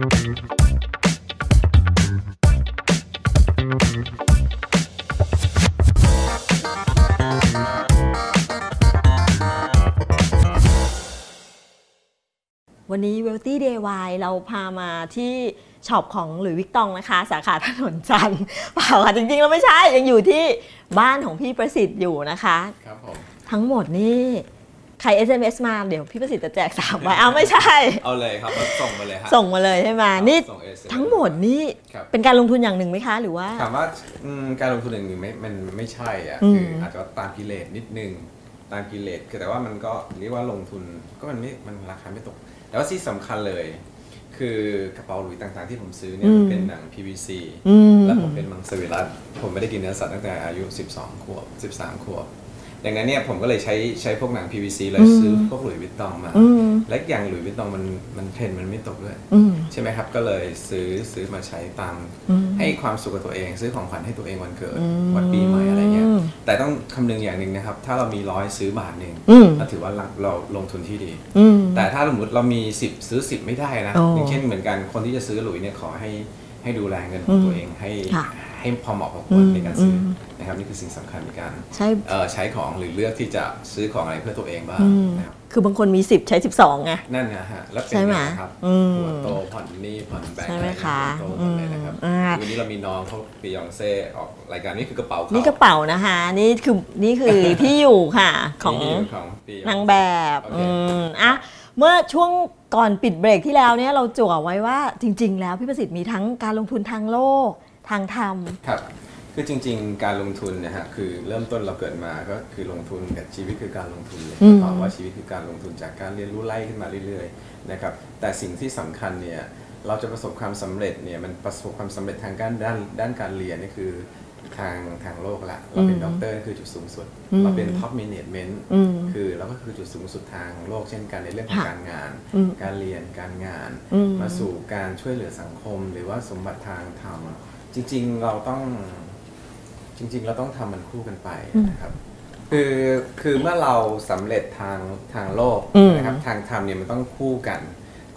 วันนี้ Wealthy Day Y เราพามาที่ช็อปของหลุยส์วิกตองนะคะ สาขาถนนจันทร์เปล่าค่ะ จริงๆ แล้วไม่ใช่ ยังอยู่ที่บ้านของพี่ประสิทธิ์อยู่นะคะ ครับผม ทั้งหมดนี่ ใคร SMS มาเดี๋ยวพี่ประสิทธิ์จะแจกสามใบอ้าวไม่ใช่ เอาเลยครับส่งมาเลยฮะส่งมาเลยใช่ไหมครับนี่ส่ง SMS ทั้งหมดนี่ครับเป็นการลงทุนอย่างหนึ่งไหมคะหรือว่าถามว่าอืมการลงทุนอย่างหนึ่งไม่มันไม่ใช่อะอืมคืออาจจะตามกิเลสนิดนึงตามกิเลสคือแต่ว่ามันก็เรียกว่าลงทุนก็มันไม่มันราคาไม่ตก แต่ว่าที่สำคัญเลย คือกระเป๋าหลุยต่างๆที่ผมซื้อเนี่ยมันเป็นหนัง PVC อืมแล้วผมเป็นมังสวิรัตผมไม่ได้กินเนื้อสัตว์ตั้งแต่อายุ 12 ขวบ 13 ขวบ ดังนั้นเนี่ยผมก็เลยใช้ใช้พวกหนัง PVC เลยซื้อพวกหลุยส์วิตตองมาอืมและอีกอย่างหลุยส์วิตตองมันมันเทรนด์มันไม่ตกด้วยอืมใช่ไหมครับ ก็เลยซื้อซื้อมาใช้ตามอืมให้ความสุขกับตัวเอง ซื้อของขวัญให้ตัวเองวันเกิดอืมวันปีใหม่อะไรเงี้ยแต่ต้องคำนึงอย่างหนึ่งนะครับ ถ้าเรามีร้อยซื้อบาทหนึ่งอืมเราถือว่าเราเราลงทุนที่ดีอืมแต่ถ้าสมมติเรามี 10 ซื้อ 10 ไม่ได้นะอ๋อออย่างเช่นเหมือนกันคนที่จะซื้อหลุยเนี่ยขอให้ให้ดูแลเงินของตัวเองให้ค่ะ ให้พอเหมาะพอควรอืมในการซื้ออมนะครับนี่คือสิ่งสำคัญในการใช่เอ่อใช้ของหรือเลือกที่จะซื้อของอะไรเพื่อตัวเองบ้างอืมนะครับคือบางคนมี 10 ใช้ 12ไงนั่นนะฮะแล้วเป็นใช่ไหมไงครับอืมหัวโตผ่อนหนี้ผ่อนแบงค์ใช่ไหมคะอรหัวโตหมดเลยนะครับอืมอ่าวันนี้เรามีน้องเขาปียองเซ่ออกรายการนี้คือกระเป๋าเขานี่กระเป๋านะคะนี่คือนี่คือที่อยู่ค่ะของนี่ของปียองนางแบบโอเคอืมอะเมื่อช่วงก่อนปิดเบรกที่แล้วเนี่ยเราจั่วไว้ว่าจริง ๆ แล้วพี่ประสิทธิ์มีทั้งการลงทุนทางโลก ทางธรรมครับคือจริง ๆ การลงทุนเนะฮะคือเริ่มต้นเราเกิดมาก็คือลงทุนกับชีวิตคือการลงทุนเลยอืมตอบว่าชีวิตคือการลงทุนจากการเรียนรู้ไล่ขึ้นมาเรื่อยๆนะครับแต่สิ่งที่สำคัญเนี่ยเราจะประสบความสำเร็จเนี่ยมันประสบความสำเร็จทางด้านด้านด้านการเรียนนี่คือทางทางโลกละเราเป็นอืมด็อกเตอร์คือจุดสูงสุดอืมเราเป็นท็อปมินเมนต์อืมคือเราก็คือจุดสูงสุดทางโลกเช่นกันในเรื่องของค่ะการงานอืมการเรียนการงานอืมมาสู่การช่วยเหลือสังคม หรือว่าสมบัติทางธรรม จริง ๆ เราต้อง จริง ๆ เราต้องทำมันคู่กันไปนะครับ คือคือเมื่อเราสำเร็จทางทางโลกอืม นะครับทางธรรมเนี่ยมันต้องคู่กัน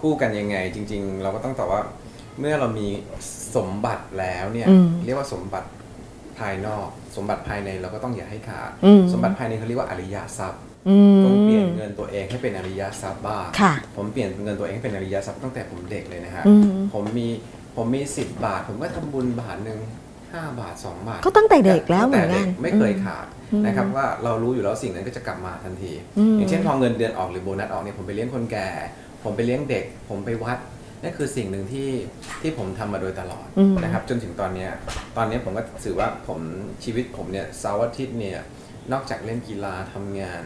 คู่กันยังไง จริง ๆ เราก็ต้องตอบว่าเมื่อเรามีสมบัติแล้วเนี่ย อืมเรียกว่าสมบัติภายนอก สมบัติภายในเราก็ต้องอย่าให้ขาดอืม สมบัติภายในเขาเรียกว่าอริยทรัพย์ อืม ต้องเปลี่ยนเงินตัวเองให้เป็นอริยทรัพย์บ้างค่ะผมเปลี่ยนเงินตัวเองให้เป็นอริยทรัพย์ตั้งแต่ผมเด็กเลยนะฮะ อืมผมมี ผมมีสิบบาท ผมก็ทำบุญบาทหนึ่งห้าบาทสองบาท ก็ตั้งแต่เด็กแล้วเหมือนกันตั้งแต่ด็ไม่เคยขาดนะครับว่าเรารู้อยู่แล้วสิ่งนั้นก็จะกลับมาทันทีอืมอย่างเช่นพอเงินเดือนออกหรือโบนัสออกเนี่ยผมไปเลี้ยงคนแก่ ผมไปเลี้ยงเด็ก ผมไปวัดนั่นคือสิ่งหนึ่งที่ที่ผมทำมาโดยตลอดอืมนะครับจนถึงตอนเนี้ยตอนเนี้ยผมก็ถือว่าผมชีวิตผมเนี่ยเสาร์อาทิตย์เนี่ยนอกจากเล่นกีฬาทำงาน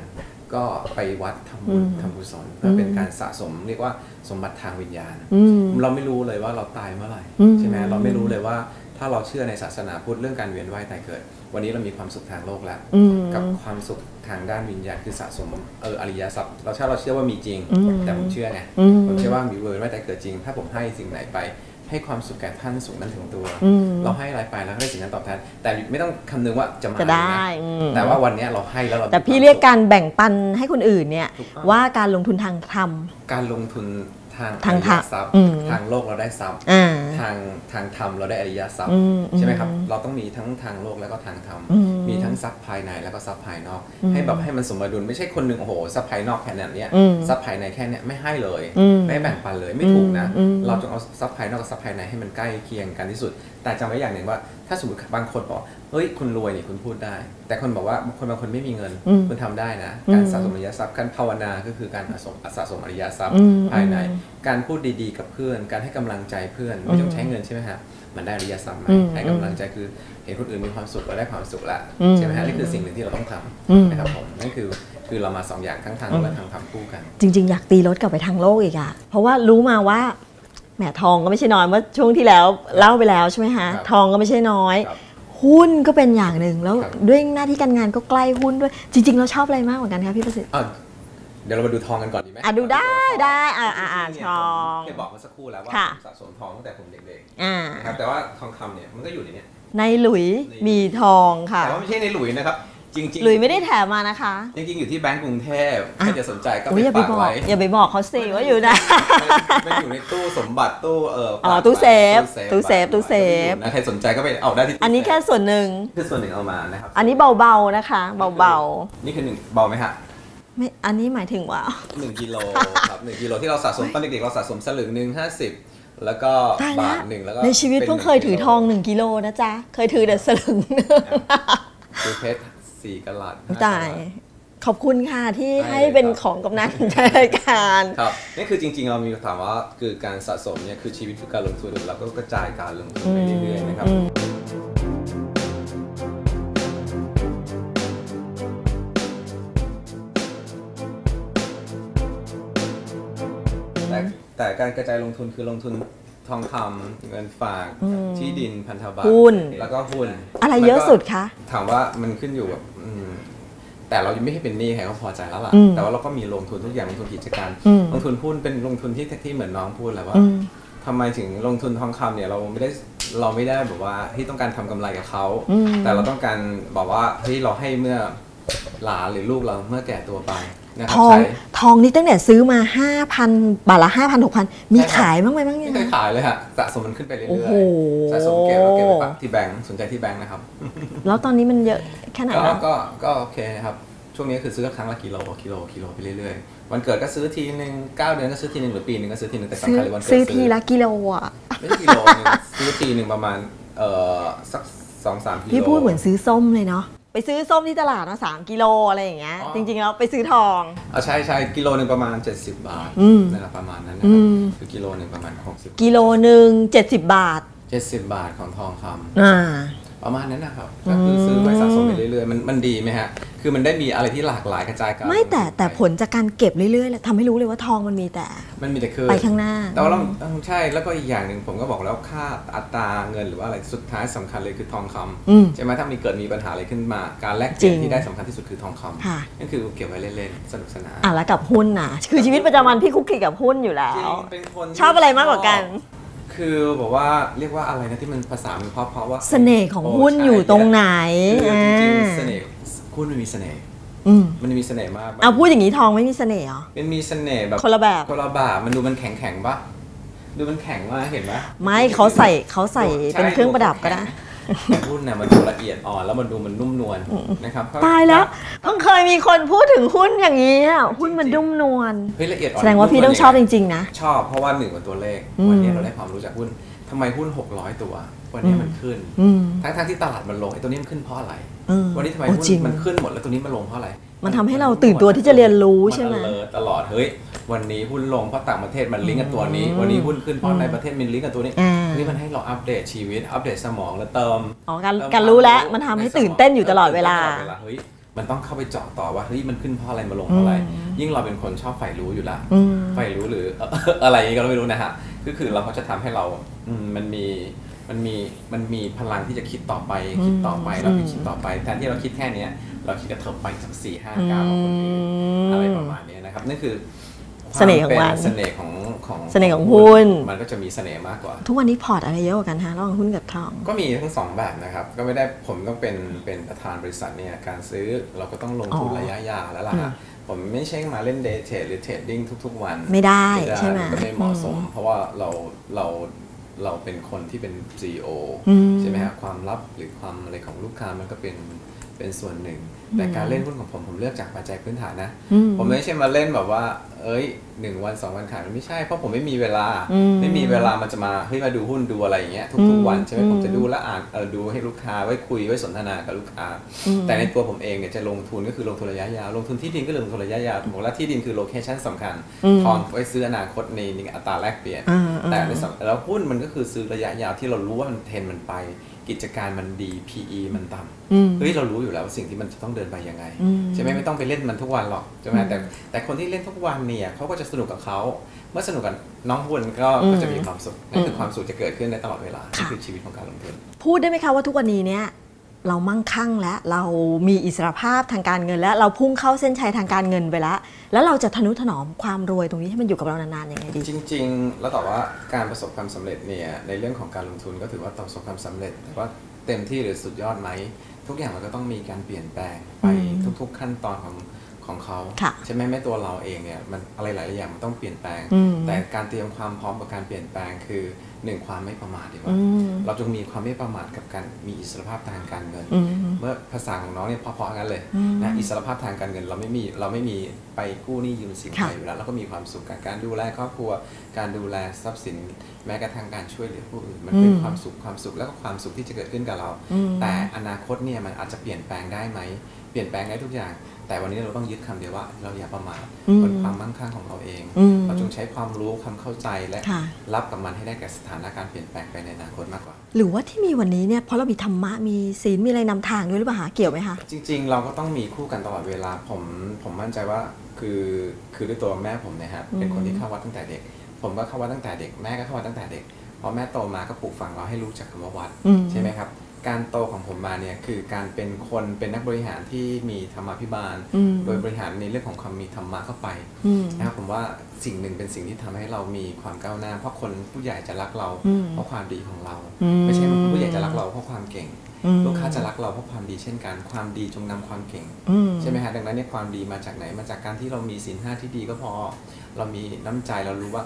ก็ไปวัดทำบุญอืมทำกุศลเพื่อเป็นการสะสมเรียกว่า สมบัติทางวิญญาณอืมเราไม่รู้เลยว่าเราตายเมื่อไหร่อืมใช่ไหมเราไม่รู้เลยว่าถ้าเราเชื่อในศาสนาพุทธเรื่องการเวียนว่ายตายเกิด วันนี้เรามีความสุขทางโลกแล้วอืมกับความสุขทางด้านวิญญาณคือสะสมเอออริยทรัพย์เราเชื่อเราเชื่อว่ามีจริงอืมแต่ผมเชื่อไงอืมผมเชื่อว่ามีเวียนว่ายตายเกิดจริง ถ้าผมให้สิ่งไหนไป ให้ความสุขแก่ท่านสุขนั้นถึงตัวอืมเราให้อะไรไปแล้วก็ได้สิ่งนั้นตอบแทน แต่ไม่ต้องคำนึงว่าจะมาจะได้หรืออืไม่มแต่ว่าวันเนี้ยเราให้แล้วเราแต่พี่มีควมเรียกสุขการแบ่งปันให้คนอื่นเนี่ยถูกต้องว่าการลงทุนทางธรรมการลงทุนทางทางอริธรรยมทรัพย์อืมทางโลกเราได้ทรัพย์อ่าทางทางธรรมเราได้อริยทรัพอืย์มใช่ไหมครับอืมเราต้องมีทั้งทางโลกแล้วก็ทางธรรมอืมมีทั้ งทรัพย์ภายในแล้วก็ทรัพย์ภายนอกอืมให้แบบให้มันสมดุลไม่ใช่คนหนึ่งโอ้โหทรัพย์ภายนอกแค่นั้นเนี่ยอืมทรัพย์ภายในแค่เนี้ยไม่ให้เลยอืมไม่แบ่งปันเลยไม่ถูกนะอืมอืมเราจงเอาทรัพย์ภายนอกกับทรัพย์ภายในให้มันใกล้เคียงกันที่สุด แต่จำไว้อย่างหนึ่งว่าถ้าสมมติบางคนบอกเฮ้ยคุณรวยนี่คุณพูดได้ แต่คนบอกว่าคนบางคนไม่มีเงินอืมคุณทำได้นะอืมการสะสมอริยทรัพย์การภาวนาก็คือการสะสมสะสมอริยทรัพย์อืมภายในอืมการพูดดีๆกับเพื่อน การให้กำลังใจเพื่อนไม่ต้องใช้เงินใช่ไหมฮะ มันได้อริยทรัพย์ไหมอืมให้กำลังใจคือเห็นคนอื่นมีความสุขเราได้ความสุขละอืมใช่ไหมฮะนี่คือสิ่งหนึ่งที่เราต้องทอืมำนะครับผมนั่นคือคือเรามาสองอย่างทั้งทางโลกและทางธรรมคู่กัน จริง ๆ อยากตีรถกลับไปทางโลกอีกอะเพราะว่ารู้มาว่าแหมทองก็ไม่ใช่น้อยเมื่อช่วงที่แล้วเล่าไปแล้วใช่ไหมฮะครับทองก็ไม่ใช่น้อยครับหุ้นก็เป็นอย่างหนึ่งแล้วครับด้วยหน้าที่การงานก็ใกล้หุ้นด้วย จริง ๆ เราชอบอะไรมากเหมือนกันคะพี่ประสิทธิ์อะ เดี๋ยวเรามาดูทองกันก่อนดีไหมอะดูได้ได้อะอะอะจริๆเนี่ยทองผมเคยบอกเมื่อสักครู่แล้วว่าค่ะผมสะสมทองตั้งแต่ผมเด็กอ่า ๆนะครับแต่ว่าทองคำเนี่ยมันก็อยู่ในเนี้ยในหลุยมีทองค่ะ แต่ว่าไม่ใช่ในหลุยนะครับ จริงๆหลุยไม่ได้แถมมานะคะจริงๆอยู่ที่แบงก์กรุงเทพอะ ถ้าจะสนใจก็โอ้ยอย่าไปไปฝากบอก ไว้ อย่าไปบอกเขาสิว่าอยู่ไหนไม่อยู่ในตู้สมบัติตู้เอออ๋อฝากตู้เซฟไว้ตู้เซฟตู้เซฟนะใครสนใจก็ไปเอาได้ที่ตู้อันนี้แค่เซฟส่วนหนึ่ง คือส่วนหนึ่งเอามานะครับอันนี้เบาๆนะคะ เบานี่คือหนึ่งเบาไหมฮะๆ ไม่อันนี้หมายถึงว่าหนึ่งกิโลครับหนึ่งกิโลที่เราสะสมตอนเด็กๆเราสะสมสลึงหนึ่งห้าสิบแล้วก็ตายบาละทหนึ่งแล้วก็ในชีวิตเพิ่งเคยถือทองหนึ่งกิโลนะจ๊ะ เคยถือแต่สลึงหนึ่งคือเพชรสี่กะลัดห้ตายกะรัตขอบคุณค่ะที่ได้ให้เลยเป็นครับของกำนันในรายการครับนี่คือจริง ๆ เรามีถามว่าคือการสะสมเนี่ยคือชีวิตคือการลงทุนเราก็กระจายการลงทุนไปเรื่อยๆนะครับ การกระจายลงทุนคือลงทุนทองคำเงินฝากที่ดินพันธบัตรหุ้น แล้วก็หุ้นอะไรเยอะสุดคะ ถามว่ามันขึ้นอยู่กับอืมแต่เรายังไม่ให้เป็นหนี้ใครก็พอใจแล้วล่ะ อืมแต่ว่าเราก็มีลงทุนทุกอย่างลงทุนกิจการ อืม ลงทุนหุ้นเป็นลงทุนที่ที่เหมือนน้องพูดแหละว่า อืม ทำไมถึงลงทุนทองคำเนี่ยเราไม่ได้เราไม่ได้แบบว่าที่ต้องการทำกำไรกับเขา อืมแต่เราต้องการบอกว่าเฮ้ยเราให้เมื่อหลานหรือลูกเราเมื่อแก่ตัวไปนะครั ทบองใช้ทองนี่ตั้งแต่ซื้อมา 5,000 บาทละ 5,000 6,000 มีใช่ครับขายบ้างไหมบ้างเนี่ยไม่เคยขายเลยฮะสะสมมันขึ้นไปเรื่อยโอ้โหๆสะสมเก็บแล้วเก็บไปฝากที่แบงก์สนใจที่แบงก์นะครับ แล้วตอนนี้มันเยอะแค่ไหนก็แล้วก็ก็โอเคครับช่วงนี้คือซื้อครั้งละกิโลกิโลกิโลไปเรื่อยๆ วันเกิดก็ซื้อทีหนึ่งเก้าเดือนก็ซื้อทีหนึ่งหรือปีหนึ่งก็ซื้อทีหนึ่งแต่ซื้อสำคัญเลยวันเกิดซื้อทีละกิโลอะไม่ใช่กิโลหนึงซื้อทีหนึ่งประมาณเอ่อสักสองสามกิโลพี่พูดเหมือนซื้อส้มเลยเนาะ ไปซื้อส้มที่ตลาดนะสามกิโลอะไรอย่างเงี้ยอ๋อจริงๆแล้วไปซื้อทองอ่าใช่ใช่กิโลหนึ่งประมาณ 70 บาทอืมนะครับประมาณนั้นนะอืครับมคือกิโลหนึ่งประมาณ 60 กิโลหนึ่ง70 บาท 70 บาทของทองคำอ่า ประมาณนั้นนะครับก็คือซื้อไว้สะสมไปเรื่อยๆมันมันดีไหมฮะคือมันได้มีอะไรที่หลากหลายกระจายกันไม่แต่แต่ผลจากการเก็บเรื่อยๆแล้วทำให้รู้เลยว่าทองมันมีแต่ มันมีแต่คือไปข้างหน้าแต่ว่าเราต้องใช่แล้วก็อีกอย่างหนึ่งผมก็บอกแล้วค่าอัตราเงินหรือว่าอะไรสุดท้ายสำคัญเลยคือทองคำอืมใช่ไหมถ้ามีเกิดมีปัญหาอะไรขึ้นมา การแลกเปลี่ยจรินงที่ได้สำคัญที่สุดคือทองคำค่ะนั่นคือเก็บไว้เล่นๆสนุกสนานอะแล้วกับหุ้นน่ะคือชีวิตประจำวันพี่คุกคีกับหุ้นอยู่แล้จริวงเป็นคนที่ชอบอะไรมากกว่ากัน คือบอกว่าเรียกว่าอะไรนะที่มันภาษามันเพราะเพราะว่าเสน่ห์ของโหุ้นใช่อยู่ตรงไหนคือจริงอ่าๆเสน่ห์หุ้นมันมีเสน่ห์อืมมันมีเสน่ห์มากเอาพูดอย่างนี้ทองไม่มีเสน่ห์เหรอมันมีเสน่ห์แบบคนละแบบคนละแบบมันดูมันแข็งแข็งๆปะดูมันแข็งมากเห็นไหมไม่เขาใส่เขาใส่ใช่เป็นเครื่องประดับก็ได้แต่ หุ้นเนี่ยมันดูละเอียดอ่อนแล้วมันดูมันนุ่มนวลนะครับตายแล้วเพิ่งเคยมีคนพูดถึงหุ้นอย่างนี้อะหุ้นมันดุ้มนวลเฮ้ยละเอียดอ่อนแสดงว่าพี่ต้องชอบจริงๆนะชอบเพราะว่าหนึ่งกับตัวเลขอืมวันนี้เราได้ความรู้จากหุ้นทำไมหุ้น 600 ตัว วันนี้มันขึ้นอืมทั้งๆที่ตลาดมันลงไอ้ตัวนี้มันขึ้นเพราะอะไรเออวันนี้ทำไมโอ้หุ้นจริงมันขึ้นหมดแล้วตัวนี้มันลงเพราะอะไร มันทำให้เราตื่นตัวที่จะเรียนรู้ใช่ไหมน alert ตลอดเฮ้ยวันนี้หุ้นลงเพราะต่างประเทศมันลิงก์กับตัวนี้อืมวันนี้หุ้นขึ้นเพราะในประเทศมันลิงก์กับตัวนี้อ่า นี่มันให้เราอัปเดตชีวิต อัปเดตสมองแล้วเติมอ๋อการเติมการรู้แล้วควมันทำให้ใสมงตื่นเต้นอยู่ตลอดเวลาตื่นต้นตอดเฮ้ยมันต้องเข้าไปเจาะต่อว่าเฮ้ยมันขึ้นเพราะอะไรมาลงเพราะอะไรอืมยิ่งเราเป็นคนชอบใฝ่รู้อยู่แล้วอืมใฝ่รู้หรืออะไรอย่างนี้ก็ไม่รู้นะฮะก็คือเราก็จะทำให้เราอืมมันมีมันมีมันมีพลังที่จะคิดต่อไป คิดต่อไปแล้วก็คิดต่อไปแทนที่เราคิดแค่เนี้ยเราคิดกระเถิบไปสักสี่ห้าก้าวของคนอื่นอะไรประมาณนี้นะครับนั่นคือความ เสน่ห์ของมันป็เสน่ห์ของของเสน่ห์ของหุ้น มันก็จะมีเสน่ห์มากกว่า ทุกวันนี้พอร์ตอะไรเยอะกว่ากันฮะระหว่างหุ้นกับทอง ก็มีทั้งสองแบบนะครับ ก็ไม่ได้ผมต้องเป็นเป็นประธานบริษัทเนี่ยการซื้อเราก็ต้องลงทุนอ๋อระยะยาวแล้วล่ะอืมฮะผมไม่ใช่มาเล่นเดทเทรดหรือเทรดดิ้งทุก ๆ วันไม่ได้ไม่ได้ใช่ไหมนก็ไม่เหมาะสมอืมเพราะว่าเราเราเราเป็นคนที่เป็น CEO อืมใช่ไหมฮะความลับหรือความอะไรของลูกค้ามันก็เป็น เป็นส่วนหนึ่ง แต่การเล่นหุ้นของผมผมเลือกจากปัจจัยพื้นฐานนะอืมผมไม่ใช่มาเล่นแบบว่า เอ้ยหนึ่งวันสองวันขายมันไม่ใช่เพราะผมไม่มีเวลาอืมไม่มีเวลามันจะมาเฮ้ยมาดูหุ้นดูอะไรอย่างเงี้ยอืทุกมๆวันใช่ไหมอืมผมจะดูและอ่านเออดูให้ลูกค้าไว้คุยไว้สนทนากับลูกค้าอืมแต่ในตัวผมเองเนี่ยจะลงทุนก็คือลงทุนระยะยาวลงทุนที่ดินก็ลงทุนระยะยาวผมบอกแล้วที่ดินคือโลเคชั่นสำคัญอืมทองไว้ซื้ออนาคตในในอัตราแลกเปลี่ยนอ่าแต่อ่าในสำแล้วหุ้นมันก็คือซื้อระยะยาวที่เรารู้ว่ามันเทรนด์มันไป กิจการมันดี PE มันต่ำอืมเฮ้ยเรารู้อยู่แล้วว่าสิ่งที่มันจะต้องเดินไปยังไงอืมใช่ไหมไม่ต้องไปเล่นมันทุกวันหรอกใช่ไหมอืมแต่แต่คนที่เล่นทุกวันเนี่ยเขาก็จะสนุกกับเขาเมื่อสนุกกับน้องหุ้นก็อืมก็จะมีความสุขนั่นคือมความสุขจะเกิดขึ้นในตลอดเวลาค่ะนี่คือชีวิตของการลงทุนพูดได้ไหมคะว่าทุกวันนี้เนี่ย เรามั่งคั่งแล้วเรามีอิสรภาพทางการเงินแล้ว เราพุ่งเข้าเส้นชัยทางการเงินไปแล้ว แล้วเราจะทนุถนอมความรวยตรงนี้ให้มันอยู่กับเรานานๆยังไงดี จริง ๆ แล้วแต่ว่าการประสบความสำเร็จเนี่ยในเรื่องของการลงทุนก็ถือว่าประสบความสำเร็จแต่ว่าเต็มที่หรือสุดยอดไหมทุกอย่างมันก็ต้องมีการเปลี่ยนแปลงไปอืมทุก ๆ ขั้นตอนของของเขาค่ะใช่ไหมแม้ตัวเราเองเนี่ยมันอะไรหลายๆอย่างมันต้องเปลี่ยนแปลงอืมแต่การเตรียมความพร้อมกับการเปลี่ยนแปลงคือหนึ่งความไม่ประมาทดีกว่าอืมเราจงมีความไม่ประมาทกับการมีอิสรภาพทางการเงินอืมเมื่อภาษาของน้องเนี่ยเพราะๆงั้นเลยอืมนะอิสรภาพทางการเงิน เราไม่มีเราไม่มีไปกู้หนี้ยืมสินค่ะใครอยู่แล้วเราก็มีความสุขกับการดูแลครอบครัว การดูแลทรัพย์สิน แม้กระทั่งการช่วยเหลือผู้อื่นมันเป็นอืมความสุขความสุขแล้วก็ความสุขที่จะเกิดขึ้นกับเราอืมแต่อนาคตเนี่ยมันอาจจะเปลี่ยนแปลงได้ไหมเปลี่ยนแปลงได้ทุกอย่างแต่วันนี้เราต้องยึดคำเดียวว่าเราอย่าประมาทอืมบนความมั่งคั่งของเราเองอืมเราจงใช้ความรู้ความเข้าใจและค่ะรับกับมันให้ได้กับสถานการณ์เปลี่ยนแปลงไปในอนาคตมากกว่า หรือว่าที่มีวันนี้เนี่ยเพราะเรามีธรรมะมีศีลมีอะไรนำทางด้วยหรือเปล่าคะเกี่ยวไหมคะจริง ๆ เราก็ต้องมีคู่กันตลอดเวลาผมผมมั่นใจว่าคือคือด้วยตัวแม่ผมเนะครับเป็นคนที่เข้าวัดตั้งแต่เด็ก ผมก็เข้าวัดตั้งแต่เด็กแม่ก็เข้าวัดตั้งแต่เด็กพอแม่โตมาก็ปลูกฝังเราให้รู้จักคำว่าวัดอืมใช่ไหมครับ การโตของผมมาเนี่ยคือการเป็นคนเป็นนักบริหารที่มีธรรมาภิบาลอืมโดยบริหารในเรื่องของความมีธรรมะเข้าไปอืมนะครับผมว่าสิ่งหนึ่งเป็นสิ่งที่ทำให้เรามีความก้าวหน้า เพราะคนผู้ใหญ่จะรักเราอืมเพราะความดีของเราอืมไม่ใช่ผู้ใหญ่จะรักเราเพราะความเก่งอืมลูกค้าจะรักเราเพราะความดีเช่นกันความดีจงนำความเก่งอืมใช่ไหมฮะดังนั้นเนี่ยความดีมาจากไหน มาจากการที่เรามีศีลห้าที่ดีก็พอ เรามีน้ำใจเรารู้ว่า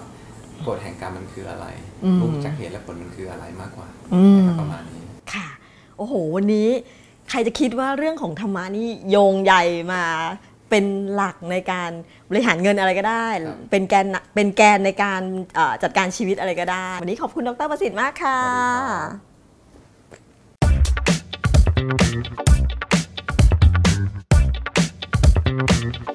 กฎแห่งกรรมมันคืออะไรอืมรู้จากเหตุและผลมันคืออะไรมากกว่าอืมนะครับประมาณนี้ค่ะ โอ้โห วันนี้ใครจะคิดว่าเรื่องของธรรมานี่โยงใหญ่มาเป็นหลักในการบริหารเงินอะไรก็ได้ เป็นแกนเป็นแกนในการจัดการชีวิตอะไรก็ได้ วันนี้ขอบคุณดรประสิทธิ์มากค่ะ Thank.